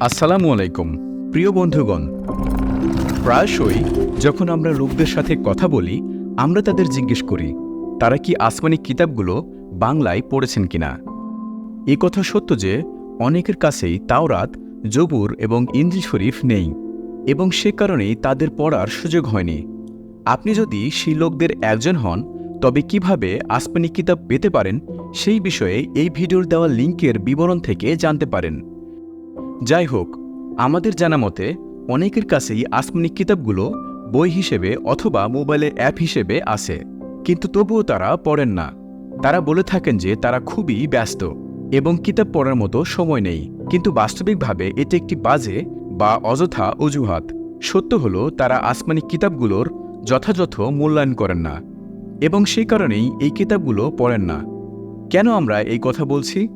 আসসালামু আলাইকুম, প্রিয় বন্ধুগণ। প্রায়শই যখন আমরা লোকদের সাথে কথা বলি, আমরা তাদের জিজ্ঞেস করি, তারা কি আসমানি কিতাবগুলো বাংলায় পড়েছেন কিনা? এ কথা সত্য যে, অনেকের কাছেই তাওরাত, জবুর এবং ইন্দ্রি শরীফ নেই এবং সে কারণেই তাদের পড়ার সুযোগ হয়নি। আপনি যদি সেই লোকদের একজন হন, তবে কীভাবে আসমানি কিতাব পেতে পারেন, সেই বিষয়ে এই ভিডিওর দেওয়া লিঙ্কের বিবরণ থেকে জানতে পারেন। যাই হোক আমাদের জানা মতে, অনেকের কাছেই আসমানি কিতাবগুলো বই হিসেবে অথবা মোবাইলে অ্যাপ হিসেবে আসে কিন্তু তবুও তারা পড়েন না। তারা বলে থাকেন যে তারা খুবই ব্যস্ত এবং কিতাব পড়ার মতো সময় নেই, কিন্তু বাস্তবিকভাবে এটি একটি বাজে বা অযথা অজুহাত। সত্য হলো, তারা আসমানি কিতাবগুলোর যথাযথ মূল্যায়ন করেন না এবং সেই কারণেই এই কিতাবগুলো পড়েন না। কেন আমরা এই কথা বলছি?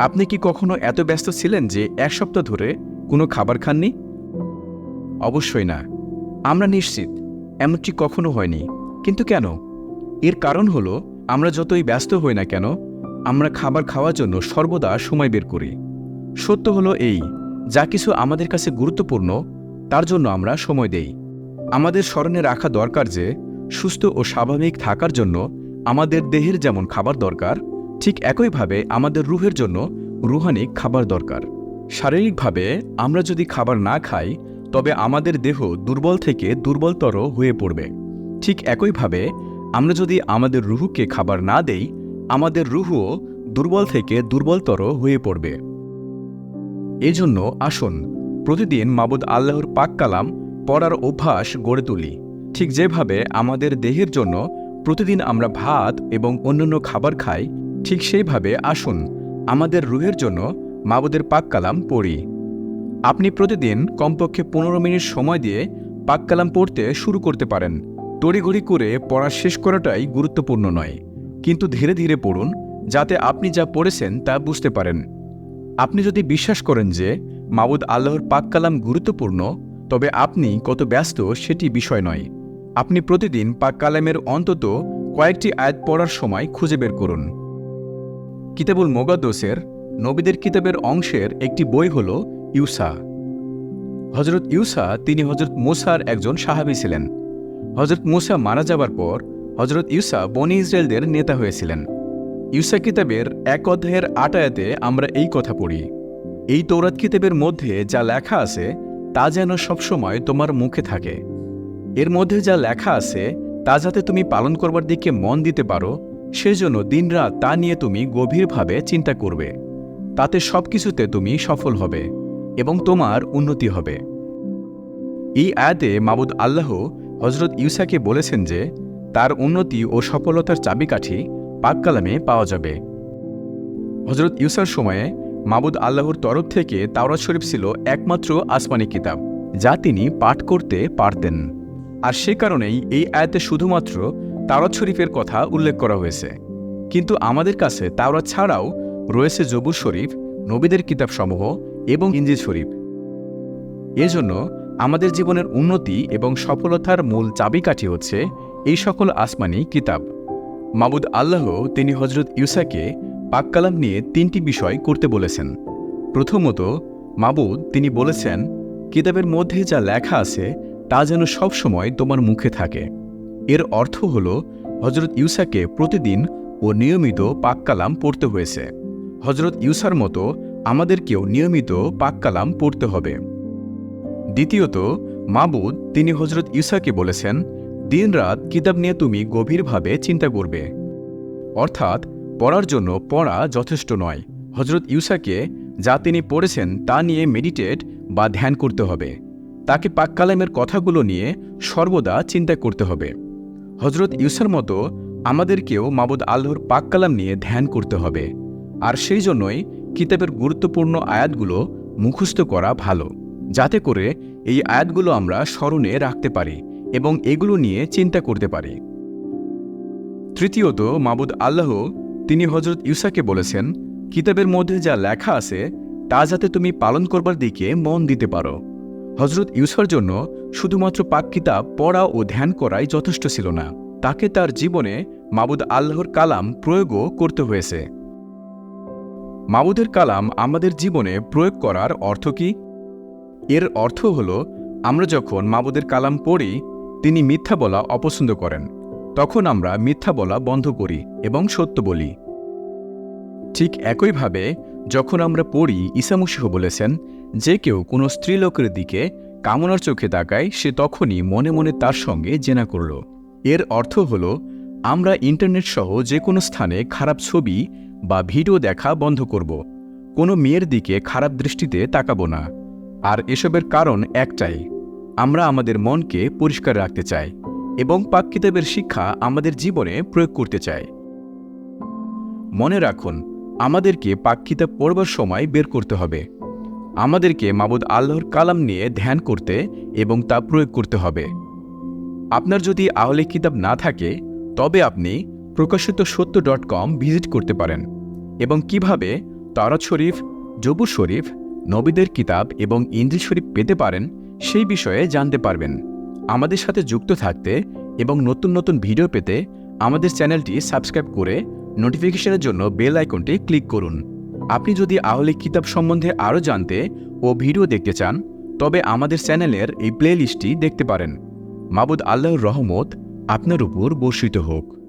আপনি কি কখনো এত ব্যস্ত ছিলেন যে এক সপ্তাহ ধরে কোনো খাবার খাননি? অবশ্যই না। আমরা নিশ্চিত, এমনটি কখনো হয়নি। কিন্তু কেন? এর কারণ হলো, আমরা যতই ব্যস্ত হই না কেন, আমরা খাবার খাওয়ার জন্য সর্বদা সময় বের করি। সত্য হলো এই, যা কিছু আমাদের কাছে গুরুত্বপূর্ণ, তার জন্য আমরা সময় দেই। আমাদের স্মরণে রাখা দরকার যে, সুস্থ ও স্বাভাবিক থাকার জন্য আমাদের দেহের যেমন খাবার দরকার ঠিক একইভাবে আমাদের রুহের জন্য রুহানিক খাবার দরকার। শারীরিকভাবে আমরা যদি খাবার না খাই, তবে আমাদের দেহ দুর্বল থেকে দুর্বলতর হয়ে পড়বে। ঠিক একইভাবে আমরা যদি আমাদের রুহুকে খাবার না দেই, আমাদের রুহুও দুর্বল থেকে দুর্বলতর হয়ে পড়বে। এজন্য আসুন, প্রতিদিন মাবুদ আল্লাহর পাক কালাম পড়ার অভ্যাস গড়ে তুলি। ঠিক যেভাবে আমাদের দেহের জন্য প্রতিদিন আমরা ভাত এবং অন্যান্য খাবার খাই ঠিক সেইভাবে আসুন, আমাদের রুহের জন্য মাবুদের পাক কালাম পড়ি। আপনি প্রতিদিন কমপক্ষে পনেরো মিনিট সময় দিয়ে পাক কালাম পড়তে শুরু করতে পারেন। তড়িঘড়ি করে পড়া শেষ করাটাই গুরুত্বপূর্ণ নয়। কিন্তু ধীরে ধীরে পড়ুন, যাতে আপনি যা পড়েছেন তা বুঝতে পারেন। আপনি যদি বিশ্বাস করেন যে মাবুদ আল্লাহর পাক কালাম গুরুত্বপূর্ণ, তবে আপনি কত ব্যস্ত সেটি বিষয় নয়। আপনি প্রতিদিন পাক কালামের অন্তত কয়েকটি আয়াত পড়ার সময় খুঁজে বের করুন। কিতাবুল মোগাদ্দোসের নবীদের কিতাবের অংশের একটি বই হল ইউসা। হজরত ইউসা তিনি হজরত মুসার একজন সাহাবী ছিলেন। হজরত মুসা মারা যাবার পর হজরত ইউসা বনি ইসরায়েলদের নেতা হয়েছিলেন। ইউসা কিতাবের এক অধ্যায়ের আটায়াতে আমরা এই কথা পড়ি, এই তৌরাত কিতাবের মধ্যে যা লেখা আছে, তা যেন সবসময় তোমার মুখে থাকে। এর মধ্যে যা লেখা আছে, তা যাতে তুমি পালন করবার দিকে মন দিতে পারো সেজন্য দিনরাত তা নিয়ে তুমি গভীরভাবে চিন্তা করবে। তাতে সব কিছুতে তুমি সফল হবে এবং তোমার উন্নতি হবে। এই আয়াতে মাবুদ আল্লাহ হজরত ইউসাকে বলেছেন যে, তার উন্নতি ও সফলতার চাবিকাঠি পাককালামে পাওয়া যাবে। হজরত ইউসার সময়ে মাবুদ আল্লাহর তরফ থেকে তাওরাত শরীফ ছিল একমাত্র আসমানি কিতাব, যা তিনি পাঠ করতে পারতেন। আর সে কারণেই এই আয়াতে শুধুমাত্র তাওরাত শরীফের কথা উল্লেখ করা হয়েছে। কিন্তু আমাদের কাছে তাওরাত ছাড়াও রয়েছে জবুর শরীফ, নবীদের কিতাবসমূহ এবং ইঞ্জিল শরীফ। এজন্য আমাদের জীবনের উন্নতি এবং সফলতার মূল চাবিকাঠি হচ্ছে এই সকল আসমানি কিতাব। মাবুদ আল্লাহ তিনি হজরত ইউসাকে পাককালাম নিয়ে তিনটি বিষয় করতে বলেছেন। প্রথমত, মাবুদ তিনি বলেছেন, কিতাবের মধ্যে যা লেখা আছে তা যেন সবসময় তোমার মুখে থাকে। এর অর্থ হল হজরত ইউসাকে প্রতিদিন ও নিয়মিত পাককালাম পড়তে হয়েছে। হজরত ইউসার মতো আমাদেরকেও নিয়মিত পাককালাম পড়তে হবে। দ্বিতীয়ত, মাবুদ, তিনি হজরত ইউসাকে বলেছেন দিনরাত কিতাব নিয়ে তুমি গভীরভাবে চিন্তা করবে। অর্থাৎ, পড়ার জন্য পড়া যথেষ্ট নয়। হজরত ইউসাকে যা তিনি পড়েছেন তা নিয়ে মেডিটেট বা ধ্যান করতে হবে। তাকে পাককালামের কথাগুলো নিয়ে সর্বদা চিন্তা করতে হবে। হজরত ইউসার মতো আমাদেরকেও মাবুদ আল্লাহর পাককালাম নিয়ে ধ্যান করতে হবে। আর সেই জন্যই কিতাবের গুরুত্বপূর্ণ আয়াতগুলো মুখস্থ করা ভালো, যাতে করে এই আয়াতগুলো আমরা স্মরণে রাখতে পারি এবং এগুলো নিয়ে চিন্তা করতে পারি। তৃতীয়ত, মাবুদ আল্লাহ তিনি হজরত ইউসাকে বলেছেন, কিতাবের মধ্যে যা লেখা আছে, তা যাতে তুমি পালন করবার দিকে মন দিতে পারো। হজরত ইউসার জন্য শুধুমাত্র পাক কিতাব পড়া ও ধ্যান করাই যথেষ্ট ছিল না। তাকে তার জীবনে মাবুদ আল্লাহর কালাম প্রয়োগও করতে হয়েছে। মাবুদের কালাম আমাদের জীবনে প্রয়োগ করার অর্থ কি? এর অর্থ হল, আমরা যখন মাবুদের কালাম পড়ি, তিনি মিথ্যা বলা অপছন্দ করেন। তখন আমরা মিথ্যা বলা বন্ধ করি এবং সত্য বলি। ঠিক একইভাবে, যখন আমরা পড়ি ঈসামসিহ বলেছেন, যে কেউ কোনো স্ত্রীলোকের দিকে কামনার চোখে তাকায়, সে তখনই মনে মনে তার সঙ্গে জেনা করল। এর অর্থ হল, আমরা ইন্টারনেট সহ যে কোনো স্থানে খারাপ ছবি বা ভিডিও দেখা বন্ধ করব। কোনো মেয়ের দিকে খারাপ দৃষ্টিতে তাকাবো না। আর এসবের কারণ একটাই, আমরা আমাদের মনকে পরিষ্কার রাখতে চাই এবং পাক কিতাবের শিক্ষা আমাদের জীবনে প্রয়োগ করতে চাই। মনে রাখুন, আমাদেরকে পাক কিতাব পড়বার সময় বের করতে হবে। আমাদেরকে মাবুদ আল্লাহর কালাম নিয়ে ধ্যান করতে এবং তা প্রয়োগ করতে হবে। আপনার যদি আহলে কিতাব না থাকে, তবে আপনি প্রকাশিত সত্য ডট কম ভিজিট করতে পারেন এবং কীভাবে তারাত শরীফ জবুর শরীফ, নবীদের কিতাব এবং ইন্দ্রিল শরীফ পেতে পারেন সেই বিষয়ে জানতে পারবেন। আমাদের সাথে যুক্ত থাকতে এবং নতুন নতুন ভিডিও পেতে আমাদের চ্যানেলটি সাবস্ক্রাইব করে নোটিফিকেশনের জন্য বেল আইকনটি ক্লিক করুন। আপনি যদি আহলে কিতাব সম্বন্ধে আরও জানতে ও ভিডিও দেখতে চান, তবে আমাদের চ্যানেলের এই প্লেলিস্টটি দেখতে পারেন। মাবুদ আল্লাহর রহমত আপনার উপর বর্ষিত হোক।